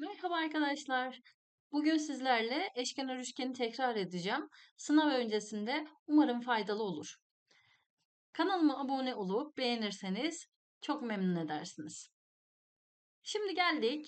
Merhaba arkadaşlar. Bugün sizlerle eşkenar üçgeni tekrar edeceğim. Sınav öncesinde umarım faydalı olur. Kanalıma abone olup beğenirseniz çok memnun edersiniz. Şimdi geldik.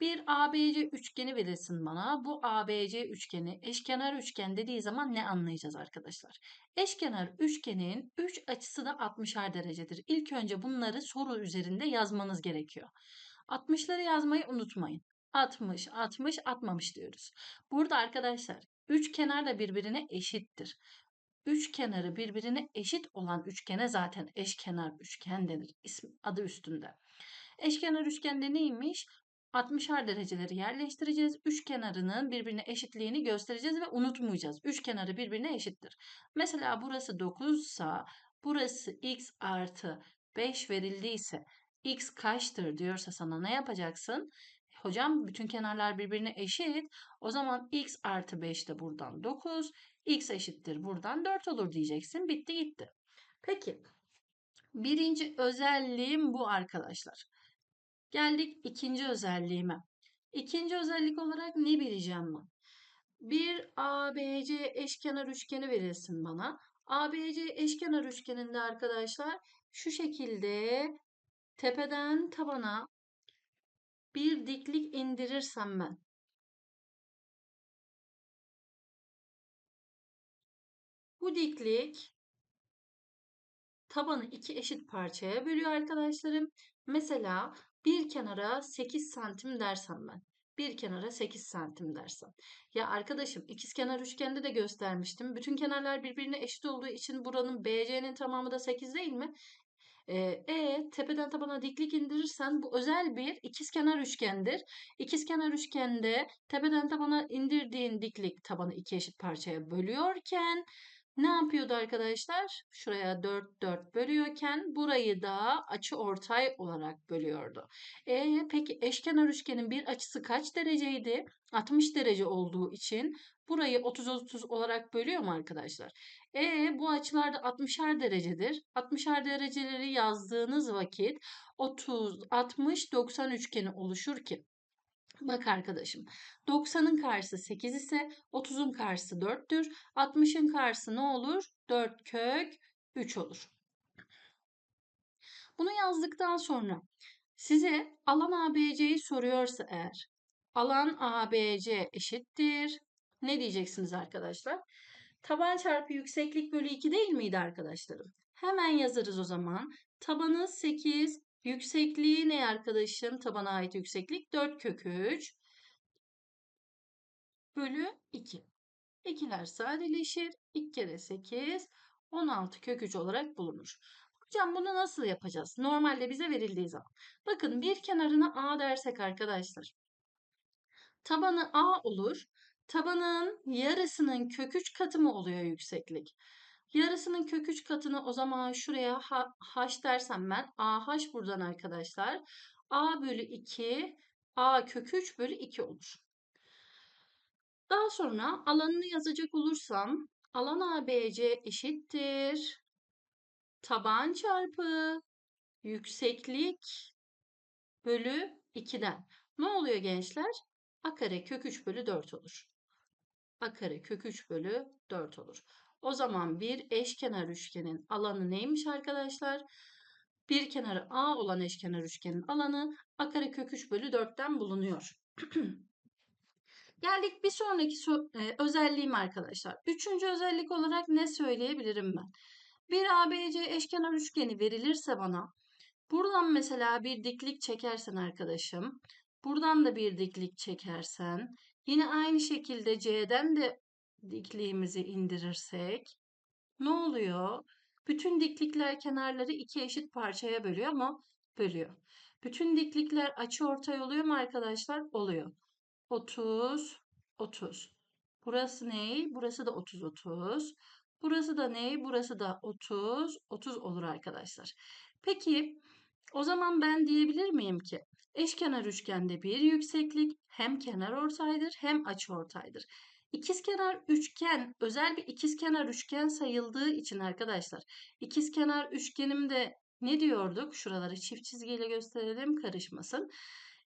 Bir ABC üçgeni verilsin bana. Bu ABC üçgeni eşkenar üçgen dediği zaman ne anlayacağız arkadaşlar? Eşkenar üçgenin 3 açısı da 60'ar derecedir. İlk önce bunları soru üzerinde yazmanız gerekiyor. 60'ları yazmayı unutmayın. 60, 60, atmamış diyoruz. Burada arkadaşlar üç kenar da birbirine eşittir. Üç kenarı birbirine eşit olan üçgene zaten eşkenar üçgen denir. İsmi, adı üstünde. Eşkenar üçgende neymiş? 60'ar dereceleri yerleştireceğiz. Üç kenarının birbirine eşitliğini göstereceğiz ve unutmayacağız. Üç kenarı birbirine eşittir. Mesela burası 9 ise burası x artı 5 verildiyse x kaçtır diyorsa sana ne yapacaksın? Hocam bütün kenarlar birbirine eşit. O zaman x artı 5 de buradan 9. x eşittir buradan 4 olur diyeceksin. Bitti gitti. Peki. Birinci özelliğim bu arkadaşlar. Geldik ikinci özelliğime. İkinci özellik olarak ne bileceğim ben? Bir ABC eşkenar üçgeni verilsin bana. ABC eşkenar üçgeninde arkadaşlar şu şekilde tepeden tabana bir diklik indirirsem ben bu diklik tabanı iki eşit parçaya bölüyor arkadaşlarım. Mesela bir kenara 8 santim dersem ben. Bir kenara 8 santim dersem. Ya arkadaşım ikizkenar üçgende de göstermiştim. Bütün kenarlar birbirine eşit olduğu için buranın BC'nin tamamı da 8 değil mi? E, e, tepeden tabana diklik indirirsen bu özel bir ikizkenar üçgendir. İkizkenar üçgende tepeden tabana indirdiğin diklik tabanı iki eşit parçaya bölüyorken ne yapıyordu arkadaşlar? Şuraya 4 4 bölüyorken burayı da açı ortay olarak bölüyordu. E peki eşkenar üçgenin bir açısı kaç dereceydi? 60 derece olduğu için burayı 30 30 olarak bölüyor mu arkadaşlar? E bu açılar da 60'ar derecedir. 60'ar dereceleri yazdığınız vakit 30 60 90 üçgeni oluşur ki Bak arkadaşım 90'ın karşısı 8 ise 30'un karşısı 4'tür. 60'ın karşısı ne olur? 4 kök 3 olur. Bunu yazdıktan sonra size alan ABC'yi soruyorsa eğer alan ABC eşittir. Ne diyeceksiniz arkadaşlar? Taban çarpı yükseklik bölü 2 değil miydi arkadaşlarım? Hemen yazarız o zaman. Tabanı 8, Yüksekliği ne arkadaşım? Tabana ait yükseklik 4 kök 3 bölü 2. İkiler sadeleşir. 2 kere 8 16 kök 3 olarak bulunur. Hocam bunu nasıl yapacağız? Normalde bize verildiği zaman. Bakın bir kenarına A dersek arkadaşlar. Tabanı A olur. Tabanın yarısının kök 3 katı mı oluyor yükseklik? Yarısının kök 3 katını o zaman şuraya h, dersem ben ah buradan arkadaşlar. a bölü 2 a kök 3 bölü 2 olur. Daha sonra alanını yazacak olursam alan ABC eşittir. Taban çarpı yükseklik bölü 2'den. Ne oluyor gençler? A kare kök 3 bölü 4 olur. A kare kök 3 bölü 4 olur. O zaman bir eşkenar üçgenin alanı neymiş arkadaşlar? Bir kenarı A olan eşkenar üçgenin alanı A kare kök 3 bölü 4'ten bulunuyor. Geldik bir sonraki so e, özelliğim arkadaşlar. Üçüncü özellik olarak ne söyleyebilirim ben? Bir ABC eşkenar üçgeni verilirse bana buradan mesela bir diklik çekersen arkadaşım buradan da bir diklik çekersen yine aynı şekilde C'den de dikliğimizi indirirsek ne oluyor? Bütün diklikler kenarları iki eşit parçaya bölüyor mu? Bölüyor. Bütün diklikler açı ortay oluyor mu arkadaşlar? Oluyor. 30, 30. Burası ne? Burası da 30, 30. Burası da ne? Burası da 30, 30 olur arkadaşlar. Peki o zaman ben diyebilir miyim ki eşkenar üçgende bir yükseklik hem kenar ortaydır hem açı ortaydır. İkizkenar üçgen özel bir ikizkenar üçgen sayıldığı için arkadaşlar ikizkenar üçgenimde ne diyorduk? Şuraları çift çizgiyle gösterelim karışmasın.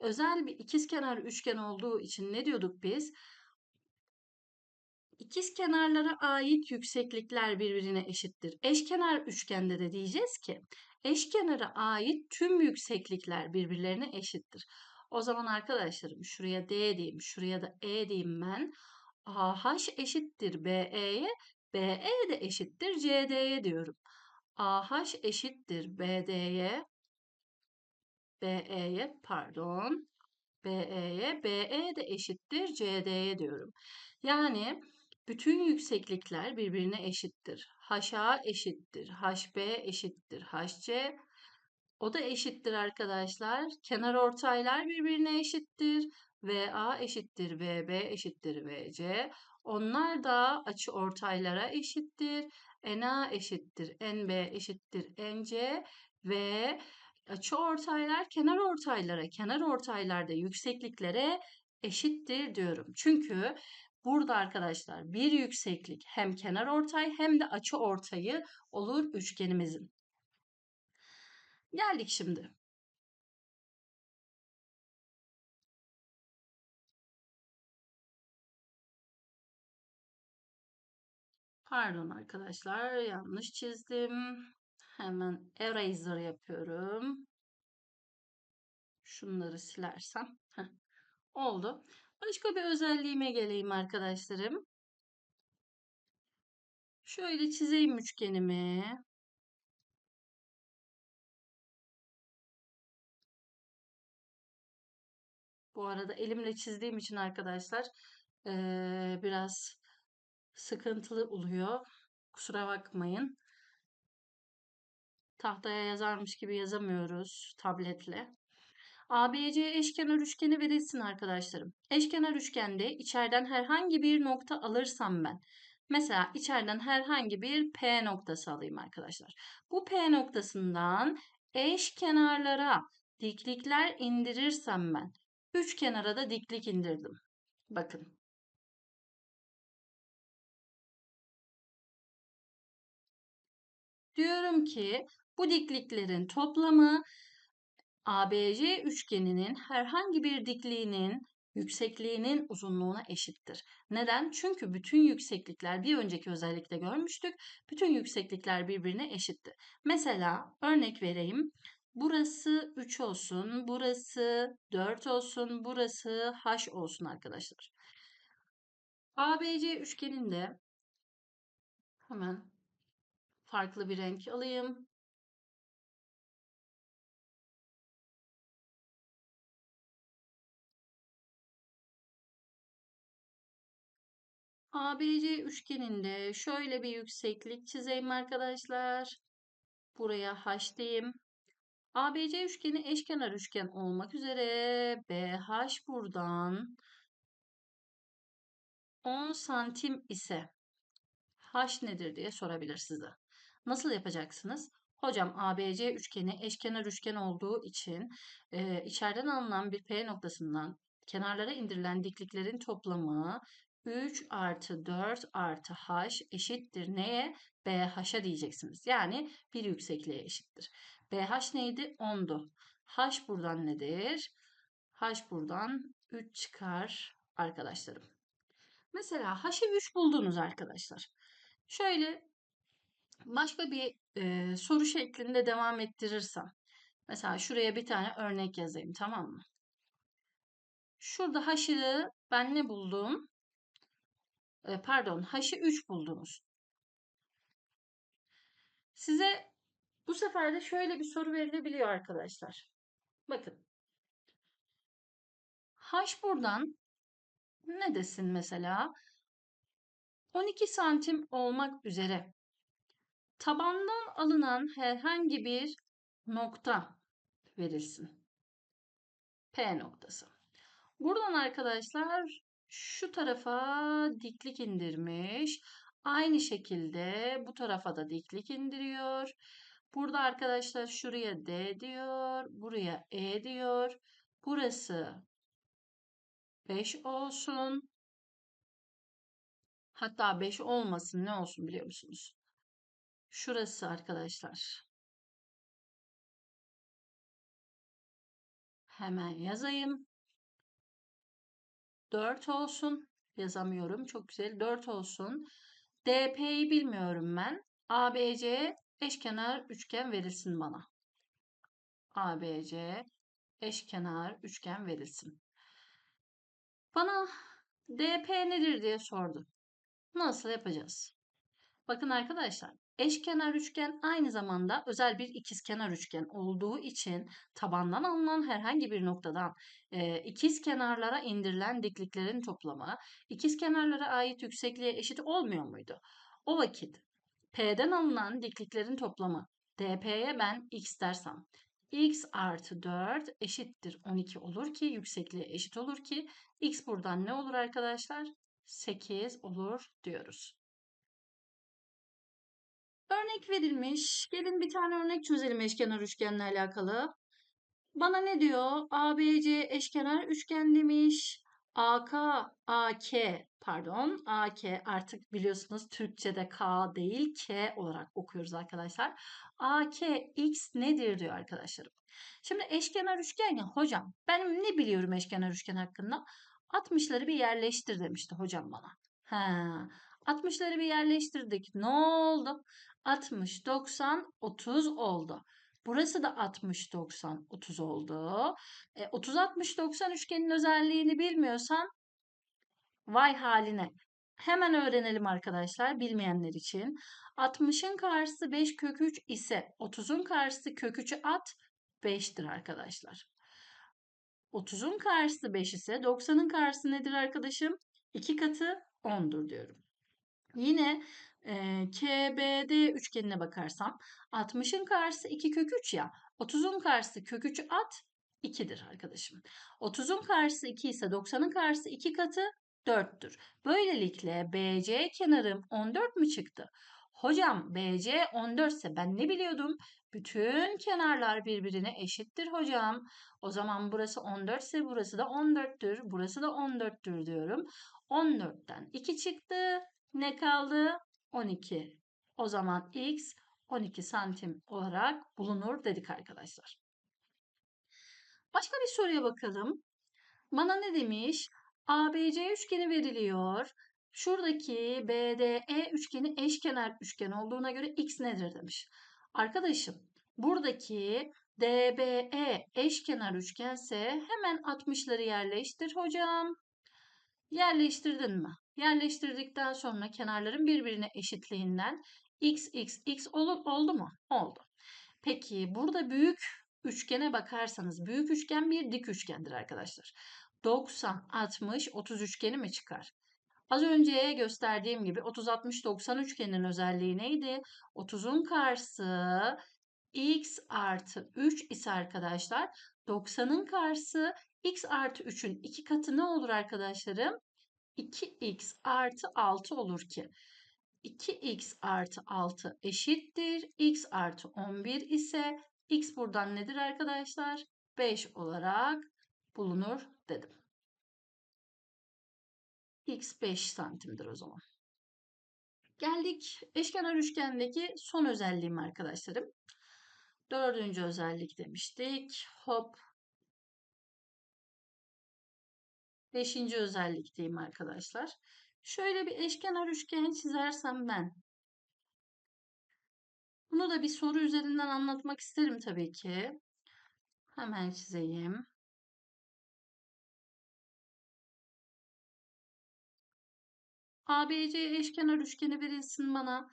özel bir ikizkenar üçgen olduğu için ne diyorduk biz? İkiz kenarlara ait yükseklikler birbirine eşittir. Eşkenar üçgende de diyeceğiz ki eşkenara ait tüm yükseklikler birbirlerine eşittir. O zaman arkadaşlarım şuraya D diyeyim, şuraya da E diyeyim ben. AH eşittir BE'ye, BE de eşittir CD'ye diyorum. AH eşittir BD'ye, BE'ye pardon, BE'ye, BE de eşittir CD'ye diyorum. Yani bütün yükseklikler birbirine eşittir. HA eşittir, HB eşittir, HC o da eşittir arkadaşlar. Kenar ortaylar birbirine eşittir. VA eşittir VB eşittir VC. Onlar da açı ortaylara eşittir. NA eşittir NB eşittir NC ve açı ortaylar kenar ortaylara, kenar ortaylarda yüksekliklere eşittir diyorum. Çünkü burada arkadaşlar bir yükseklik hem kenar ortay hem de açı ortayı olur üçgenimizin. Geldik şimdi. Pardon arkadaşlar yanlış çizdim. Hemen eraser yapıyorum. Şunları silersem. Heh, oldu. Başka bir özelliğime geleyim arkadaşlarım. Şöyle çizeyim üçgenimi. Bu arada elimle çizdiğim için arkadaşlar biraz sıkıntılı oluyor. Kusura bakmayın. Tahtaya yazarmış gibi yazamıyoruz tabletle. ABC eşkenar üçgeni verilsin arkadaşlarım. Eşkenar üçgende içeriden herhangi bir nokta alırsam ben. Mesela içeriden herhangi bir P noktası alayım arkadaşlar. Bu P noktasından eş kenarlara diklikler indirirsem ben. Üç kenara da diklik indirdim. Bakın. Diyorum ki bu dikliklerin toplamı ABC üçgeninin herhangi bir dikliğinin yüksekliğinin uzunluğuna eşittir. Neden? Çünkü bütün yükseklikler bir önceki özellikle görmüştük. Bütün yükseklikler birbirine eşittir. Mesela örnek vereyim. Burası 3 olsun, burası 4 olsun, burası h olsun arkadaşlar. ABC üçgeninde hemen farklı bir renk alayım. ABC üçgeninde şöyle bir yükseklik çizeyim arkadaşlar. Buraya H diyeyim. ABC üçgeni eşkenar üçgen olmak üzere BH buradan 10 santim ise H nedir diye sorabilir size. Nasıl yapacaksınız? Hocam ABC üçgeni eşkenar üçgen olduğu için e, içeriden alınan bir P noktasından kenarlara indirilen dikliklerin toplamı 3 artı 4 artı h eşittir neye? BH'a diyeceksiniz. Yani bir yüksekliğe eşittir. BH neydi? 10'du. H buradan nedir? H buradan 3 çıkar arkadaşlarım. Mesela H'ı 3 buldunuz arkadaşlar. Şöyle başka bir e, soru şeklinde devam ettirirsem. Mesela şuraya bir tane örnek yazayım tamam mı? Şurada H'ı ben ne buldum? E, pardon H'ı 3 buldunuz. Size bu sefer de şöyle bir soru verilebiliyor arkadaşlar. Bakın. H buradan ne desin mesela? 12 santim olmak üzere tabandan alınan herhangi bir nokta verilsin. P noktası. Buradan arkadaşlar şu tarafa diklik indirmiş. Aynı şekilde bu tarafa da diklik indiriyor. Burada arkadaşlar şuraya D diyor. Buraya E diyor. Burası 5 olsun. Hatta 5 olmasın ne olsun biliyor musunuz? Şurası arkadaşlar. Hemen yazayım. 4 olsun. Yazamıyorum. Çok güzel. 4 olsun. DP'yi bilmiyorum ben. ABC eşkenar üçgen verilsin bana. ABC eşkenar üçgen verilsin. Bana DP nedir diye sordu. Nasıl yapacağız? Bakın arkadaşlar, eşkenar üçgen aynı zamanda özel bir ikizkenar üçgen olduğu için tabandan alınan herhangi bir noktadan e, ikiz kenarlara indirilen dikliklerin toplamı ikiz kenarlara ait yüksekliğe eşit olmuyor muydu? O vakit P'den alınan dikliklerin toplamı DP'ye ben x dersem x artı 4 eşittir 12 olur ki yüksekliğe eşit olur ki x buradan ne olur arkadaşlar? 8 olur diyoruz. Örnek verilmiş. Gelin bir tane örnek çözelim eşkenar üçgenle alakalı. Bana ne diyor? ABC eşkenar üçgen demiş. AK, AK pardon AK artık biliyorsunuz Türkçe'de K değil K olarak okuyoruz arkadaşlar. AK X nedir diyor arkadaşlarım. Şimdi eşkenar üçgen ya hocam ben ne biliyorum eşkenar üçgen hakkında? 60'ları bir yerleştir demişti hocam bana. Ha, 60'ları bir yerleştirdik. Ne oldu? 60, 90, 30 oldu. Burası da 60, 90, 30 oldu. E, 30, 60, 90 üçgenin özelliğini bilmiyorsan vay haline. Hemen öğrenelim arkadaşlar bilmeyenler için. 60'ın karşısı 5 kök 3 ise 30'un karşısı kök 3'ü at 5'tir arkadaşlar. 30'un karşısı 5 ise 90'ın karşısı nedir arkadaşım? 2 katı 10'dur diyorum. Yine e, KBD üçgenine bakarsam 60'ın karşısı 2 kök 3 ya 30'un karşısı kök 3 at 2'dir arkadaşım. 30'un karşısı 2 ise 90'ın karşısı 2 katı 4'tür. Böylelikle BC kenarım 14 mü çıktı? Hocam BC 14 ise ben ne biliyordum? Bütün kenarlar birbirine eşittir hocam. O zaman burası 14 ise burası da 14'tür. Burası da 14'tür diyorum. 14'ten 2 çıktı. Ne kaldı? 12. O zaman x 12 santim olarak bulunur dedik arkadaşlar. Başka bir soruya bakalım. Bana ne demiş? ABC üçgeni veriliyor. Şuradaki BDE üçgeni eşkenar üçgen olduğuna göre x nedir demiş. Arkadaşım buradaki DBE eşkenar üçgense hemen 60'ları yerleştir hocam. Yerleştirdin mi? Yerleştirdikten sonra kenarların birbirine eşitliğinden x, x, x oldu, oldu mu? Oldu. Peki burada büyük üçgene bakarsanız büyük üçgen bir dik üçgendir arkadaşlar. 90, 60, 30 üçgeni mi çıkar? Az önce gösterdiğim gibi 30, 60, 90 üçgenin özelliği neydi? 30'un karşısı x artı 3 ise arkadaşlar 90'ın karşısı x artı 3'ün iki katı ne olur arkadaşlarım? 2x artı 6 olur ki 2x artı 6 eşittir. x artı 11 ise x buradan nedir arkadaşlar? 5 olarak bulunur dedim. x 5 santimdir o zaman. Geldik eşkenar üçgendeki son özelliğim arkadaşlarım. Dördüncü özellik demiştik. Hop Beşinci özellikteyim arkadaşlar. Şöyle bir eşkenar üçgen çizersem ben. Bunu da bir soru üzerinden anlatmak isterim tabii ki. Hemen çizeyim. ABC eşkenar üçgeni verilsin bana.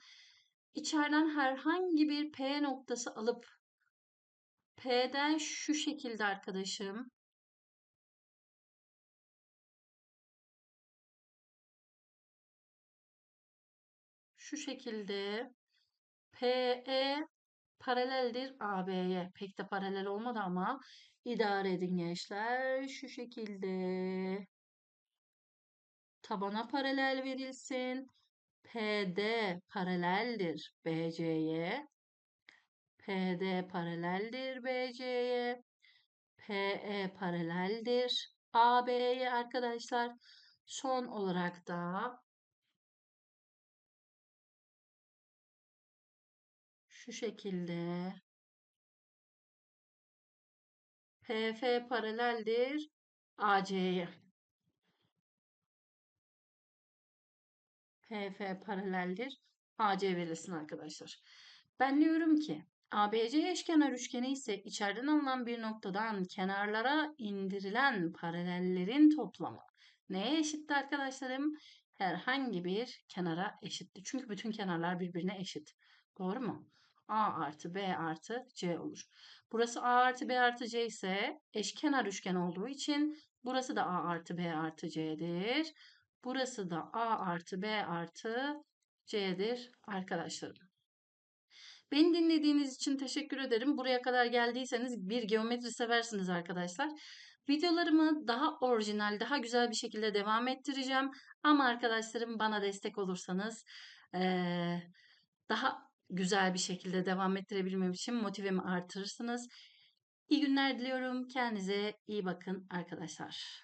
İçeriden herhangi bir P noktası alıp P'den şu şekilde arkadaşım şu şekilde PE paraleldir AB'ye. Pek de paralel olmadı ama idare edin gençler. Şu şekilde tabana paralel verilsin. PD paraleldir BC'ye. PD paraleldir BC'ye. PE paraleldir AB'ye arkadaşlar. Son olarak da şu şekilde PF paraleldir AC'ye. PF paraleldir AC verilsin arkadaşlar. Ben diyorum ki ABC eşkenar üçgeni ise içeriden alınan bir noktadan kenarlara indirilen paralellerin toplamı. Neye eşitti arkadaşlarım? Herhangi bir kenara eşitti. Çünkü bütün kenarlar birbirine eşit. Doğru mu? A artı B artı C olur. Burası A artı B artı C ise eşkenar üçgen olduğu için burası da A artı B artı C'dir. Burası da A artı B artı C'dir arkadaşlarım. Beni dinlediğiniz için teşekkür ederim. Buraya kadar geldiyseniz bir geometri seversiniz arkadaşlar. Videolarımı daha orijinal, daha güzel bir şekilde devam ettireceğim. Ama arkadaşlarım bana destek olursanız daha güzel bir şekilde devam ettirebilmem için motivemi artırırsınız. İyi günler diliyorum. Kendinize iyi bakın arkadaşlar.